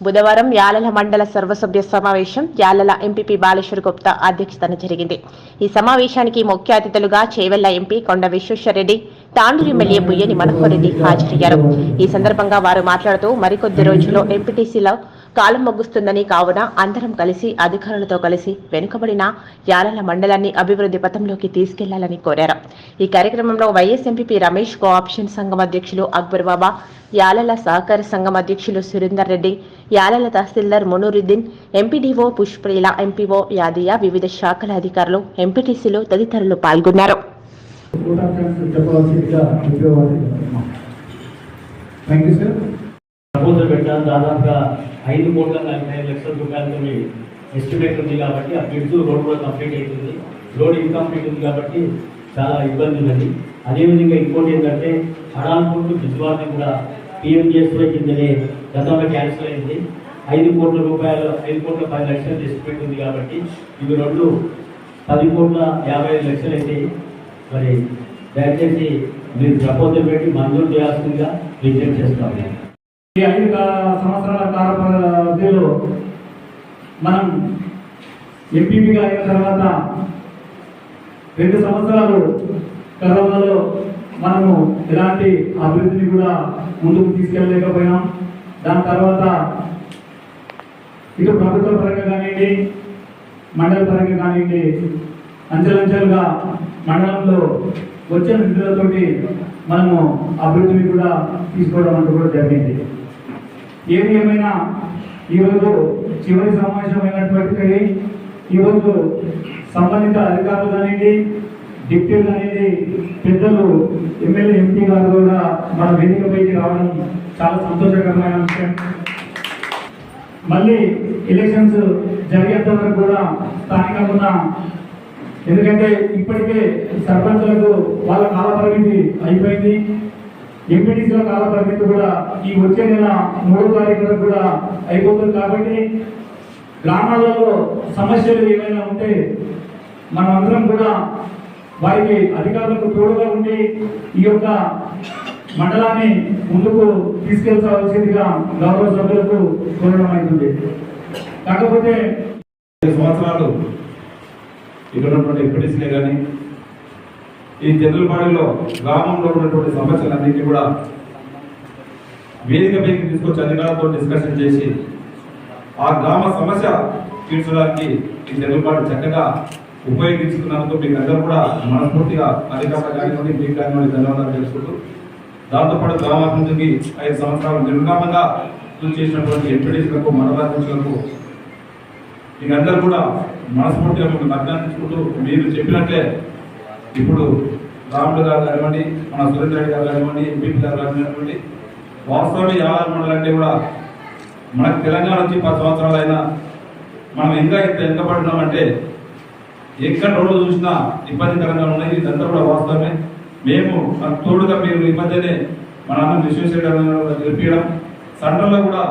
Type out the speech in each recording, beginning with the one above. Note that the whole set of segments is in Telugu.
బుధవారం యాలల మండల సర్వసభ్య సమావేశం యాలల ఎంపీపీ బాలేశ్వర్ గుప్తా అధ్యక్షతన జరిగింది. ఈ సమావేశానికి ముఖ్య అతిథులుగా చేవెళ్ళ ఎంపీ కొండ విశ్వేశ్వరరెడ్డి తాండూరు ఎమ్మెల్యే బుయ్యని మనోహరెడ్డి హాజరయ్యారు. ఈ సందర్భంగా వారు మాట్లాడుతూ మరికొద్ది రోజుల్లో ఎంపీటీసీలో కాలం ముగుస్తుందని కావున అందరం కలిసి అధికారులతో కలిసి వెనుకబడిన యాలల మండలాన్ని అభివృద్ధి పథంలోకి తీసుకెళ్ళాలని కోరారు. ఈ కార్యక్రమంలో వైఎస్ ఎంపీపీ రమేష్ కోఆప్షన్ సంఘం అధ్యక్షులు అక్బర్ బాబా యాలల సహకార సంఘం అధ్యక్షులు సురేందర్ రెడ్డి యాలల తహసీల్దార్ మునూరుద్దీన్ ఎంపీడీఓ పుష్ప్రీల ఎంపీఓ యాదియా వివిధ శాఖల అధికారులు ఎంపీటీసీలు తదితరులు పాల్గొన్నారు. కోట్ ఆఫ్ థ్యాంక్స్ ప్రపోజల్ పెట్టాను దాదాపుగా ఐదు కోట్ల నలభై ఐదు లక్షల రూపాయలతో ఎస్టిమేట్ ఉంది కాబట్టి ఆ బ్రిడ్జ్ రోడ్ కూడా కంప్లీట్ అవుతుంది రోడ్ ఇన్కంప్లీట్ ఉంది కాబట్టి చాలా ఇబ్బంది ఉన్నది. అదేవిధంగా ఇంకోటి ఏంటంటే అడాల్పూర్ టు బిజ్వార్ని కూడా పిఎంజిఎస్వై కిందనే గతంలో క్యాన్సిల్ అయింది. ఐదు కోట్ల రూపాయలు ఐదు కోట్ల పది లక్షలు ఎస్టిమేట్ ఉంది కాబట్టి ఇవి రెండు పది కోట్ల యాభై ఐదు లక్షలు అయితే మరి దయచేసి మీరు ప్రపోజల్ పెట్టి మంజూరు చేయాల్సిందిగా విజ్ఞప్తి చేస్తాను ఈ ఐదు సంవత్సరాల కాల మనం ఎంపీపీగా అయిన తర్వాత రెండు సంవత్సరాలు కరోనాలో మనము ఎలాంటి అభివృద్ధిని కూడా ముందుకు తీసుకెళ్ళలేకపోయినాం. దాని తర్వాత ఇటు ప్రభుత్వ పరంగా కానివ్వండి మండల పరంగా కానివ్వండి అంచెలంచెలుగా మండలంలో వచ్చే నిధులతోటి మనము అభివృద్ధిని కూడా తీసుకోవడం అంటూ కూడా జరిగింది. ఏది ఏమైనా ఈరోజు చివరి సమావేశమైనటువంటి ఈరోజు సంబంధిత అధికారులు అనేది డిప్యూలు అనేది పెద్దలు ఎమ్మెల్యే ఎంపీ గారు కూడా మన వేదికపైకి రావడం చాలా సంతోషకరమైన విషయం. మళ్ళీ ఎలక్షన్స్ జరిగేంత వరకు కూడా స్థానికంగా ఉన్న ఎందుకంటే ఇప్పటికే సర్పంచులకు వాళ్ళ కాల పరిమితి అయిపోయింది. ఎంపీటీసీల కాల పరిమితి కూడా ఈ వచ్చే నెల మూడో తారీఖు వరకు కూడా అయిపోతుంది కాబట్టి గ్రామాలలో సమస్యలు ఏమైనా ఉంటే మనమందరం కూడా వారికి అధికారులకు తోడుగా ఉండి ఈ యొక్క మండలాన్ని ముందుకు తీసుకెళ్ళవలసిందిగా గౌరవ సభ్యులకు కోరడం అవుతుంది. కాకపోతే సంవత్సరాలు ఇక్కడ ఉన్నటువంటి ఎంపీటీసీలే కానీ ఈ జనరల్పాడిలో గ్రామంలో ఉన్నటువంటి సమస్యలన్నింటినీ కూడా వేదిక పైకి తీసుకొచ్చి అధికారులతో డిస్కషన్ చేసి ఆ గ్రామ సమస్య తీర్చడానికి ఈ జనరల్పాడు చక్కగా ఉపయోగించుకున్నందుకు మీకు అందరూ కూడా మనస్ఫూర్తిగా అధికారులు కానివ్వండి మీకు కానివ్వండి ధన్యవాదాలు తెలుసుకుంటూ దాంతోపాటు గ్రామాభివృద్ధికి ఐదు సంవత్సరాలు నిర్విరామంగా కృషి చేసినటువంటి ఎంపీటీసీలకు మండలాధ్యక్షులకు అందరూ కూడా మనస్ఫూర్తిగా మీకు అభినందించుకుంటూ మీరు చెప్పినట్లే ఇప్పుడు రాముడు గారు కానివ్వండి మన సురేంద్ర రెడ్డి గారు కానివ్వండి ఎంపీ గారు కానివ్వండి వాస్తవం యాభై మండలం అంటే కూడా మనకు తెలంగాణ వచ్చి పది సంవత్సరాలు అయినా మనం ఇంకా ఇంత వెనుకబడినామంటే ఎక్కడ రోడ్లు చూసినా ఇబ్బందికరంగా ఉన్నాయి ఇదంతా కూడా వాస్తవమే. మేము తోడుగా మీరు ఈ మధ్యనే మన అన్న విశ్వేశ్వర గెలిపించడం సెంట్రల్లో కూడా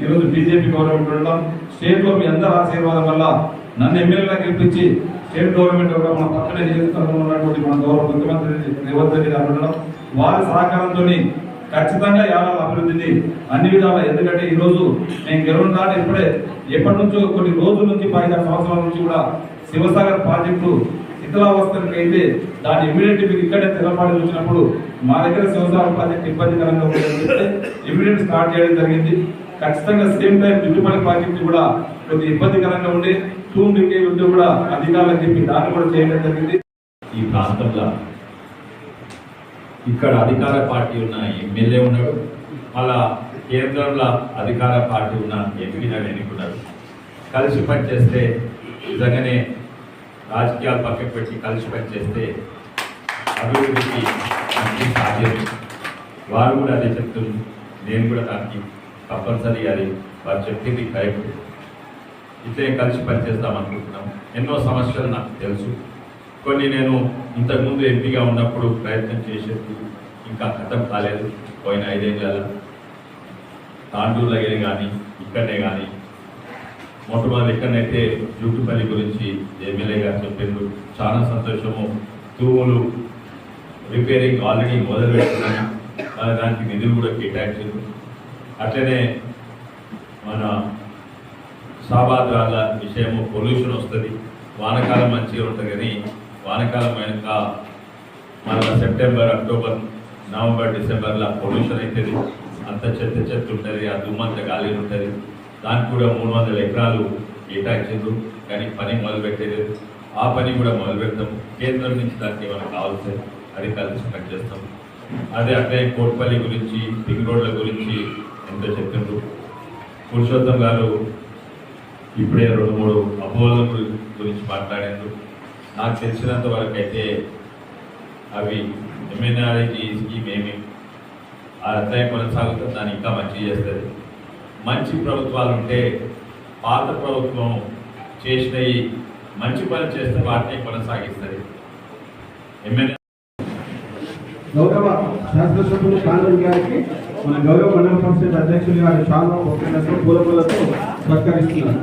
ఈరోజు బీజేపీ గవర్నమెంట్ ఉండడం స్టేట్లో మీ అందరి ఆశీర్వాదం వల్ల నన్ను ఎమ్మెల్యేగా గెలిపించి స్టేట్ గవర్నమెంట్ కూడా మన పక్కన నియోజకవర్గంలో ఉన్నటువంటి మన గౌరవ ముఖ్యమంత్రి రేవంత్ రెడ్డి గారు ఉండడం వారి సహకారంతో ఖచ్చితంగా యాదాల అభివృద్ధిని అన్ని విధాలా ఎందుకంటే ఈ రోజు నేను గెలవడం దాటి ఇప్పుడే ఎప్పటి నుంచో కొన్ని రోజుల నుంచి పదిహేను సంవత్సరాల నుంచి కూడా శివసాగర్ ప్రాజెక్టు శిథిలావస్థలకు అయితే దాన్ని ఇమీడియట్ మీకు ఇక్కడే తెల్లపాడి వచ్చినప్పుడు మా దగ్గర శివసాగర్ ప్రాజెక్ట్ ఇబ్బందికరంగా ఉందని ఇమీడియట్ స్టార్ట్ చేయడం జరిగింది. ఖచ్చితంగా సేమ్ టైం దుడ్డుపల్లి ప్రాజెక్టు కూడా కొద్దిగా ఇబ్బందికరంగా ఉండి. టూ మీకే ఉంటే కూడా అధికారులకు చెప్పి దాన్ని కూడా చేయడం జరిగింది. ఈ ప్రాంతంలో ఇక్కడ అధికార పార్టీ ఉన్న ఎమ్మెల్యే ఉన్నాడు. మళ్ళా కేంద్రంలో అధికార పార్టీ ఉన్న ఎంపీ కూడా కలిసి పనిచేస్తే నిజంగానే రాజకీయాలు పక్కకు పెట్టి కలిసి పనిచేస్తే అభివృద్ధికి మంచి సాధ్యం. వారు కూడా అదే చెప్తున్నారు. నేను కూడా దానికి తప్పనిసరి అది వారు చెప్పింది కరెక్ట్. ఇట్లే కలిసి పనిచేద్దాం అనుకుంటున్నాం. ఎన్నో సమస్యలు నాకు తెలుసు. కొన్ని నేను ఇంతకుముందు ఎంపీగా ఉన్నప్పుడు ప్రయత్నం చేసేది ఇంకా అర్థం కాలేదు. పోయిన ఐదేళ్ళ తాండూరులో కానీ ఇక్కడనే కానీ మొట్టమొదటి ఎక్కడైతే జూటుపల్లి గురించి ఎమ్మెల్యే గారు చెప్పారు చాలా సంతోషము. తూములు రిపేరింగ్ ఆల్రెడీ మొదలు పెట్టుకున్నాను దానికి నిధులు కూడా కేటాయించారు అట్లనే మన సాబాద్రాల విషయము పొల్యూషన్ వస్తుంది. వానకాలం మంచిగా ఉంటుంది కానీ వానకాలం అయినాక మళ్ళీ సెప్టెంబర్ అక్టోబర్ నవంబర్ డిసెంబర్లో పొల్యూషన్ అవుతుంది అంత చెత్త చెత్త ఉంటుంది ఆ దుమ్మంత గాలి ఉంటుంది. దానికి కూడా మూడు వందల ఎకరాలు కేటాయించారు కానీ పని మొదలుపెట్టేది ఆ పని కూడా మొదలు పెడతాం. కేంద్రం నుంచి దానికి ఏమైనా కావాల్సి అది కలిసి పనిచేస్తాం అదే అట్లే కోట్పల్లి గురించి పింగ్ రోడ్ల గురించి ఎంతో చెప్తుండ్రు. పురుషోత్తం గారు ఇప్పుడే రెండు మూడు అపోహల గురించి మాట్లాడారు నాకు తెలిసినంత వరకు అయితే అవి ఎమ్మెన్ఆర్ఐజీ స్కీమ్ ఏమి ఆ అధ్యాయం కొనసాగుతుంది దాన్ని ఇంకా మంచి చేస్తుంది. మంచి ప్రభుత్వాలు ఉంటే పాత ప్రభుత్వం చేసినవి మంచి పని చేస్తే వాటిని కొనసాగిస్తుంది. ఎమ్మెల్యే గౌరవ శాసనసభ్యులు కాంగ్రెస్ గారికి మన గౌరవ మండల పరిషత్ అధ్యక్షులు గారు చాలా ఒక్కలతో పూలపూలతో సత్కరిస్తున్నారు.